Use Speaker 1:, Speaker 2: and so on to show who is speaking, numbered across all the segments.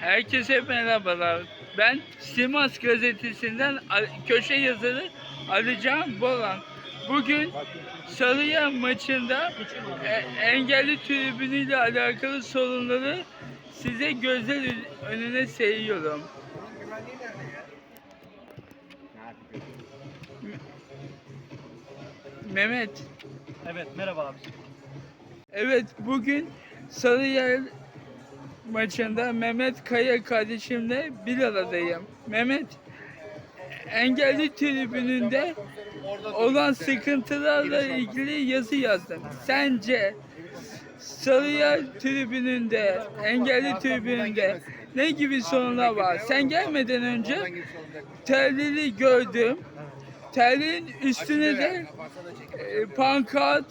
Speaker 1: Herkese merhabalar. Ben Simas gazetesinden köşe yazarı Ali Can Bolan. Bugün Sarıyer maçında e- engelli tribünüyle alakalı sorunları size gözler önüne seriyorum. Mehmet,
Speaker 2: Evet merhaba abi.
Speaker 1: evet bugün Sarıyer maçında Mehmet Kaya kardeşimle bir aradayım. Mehmet, engelli tribününde olan sıkıntılarla ilgili yazı yazdım. Sence Sarıyer tribününde, engelli tribününde ne gibi sorunlar var? Sen gelmeden önce terlili gördüm. Terliğin üstüne de e, pankart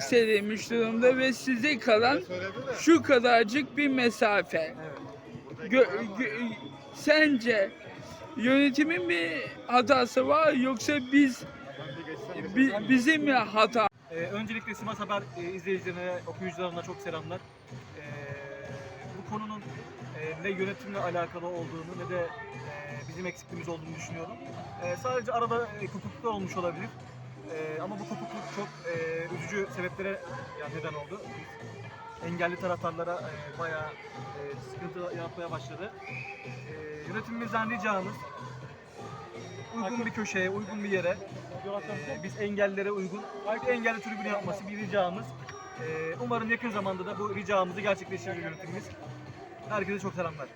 Speaker 1: serilmiş durumda ve size kalan şu kadarcık bir mesafe. Gö- gö- sence yönetimin bir hatası var yoksa biz bi- bizim mi hata?
Speaker 2: Ee, öncelikle Simas Haber e, izleyicilerine, okuyucularına çok selamlar. Ee, bu konunun e, ne yönetimle alakalı olduğunu ne de e, bizim eksikliğimiz olduğunu düşünüyorum. E, sadece arada e, kopukluklar olmuş olabilir. E, ama bu kopukluk çok e, üzücü sebeplere yani neden oldu. Engelli taraftarlara e, bayağı e, sıkıntı yaratmaya başladı. E, yönetimimizden ricamız uygun bir köşeye, uygun bir yere ee, biz engellilere uygun bir engelli tribünü yapması bir ricamız. Ee, umarım yakın zamanda da bu ricamızı gerçekleştirir yönetimimiz. Herkese çok selamlar.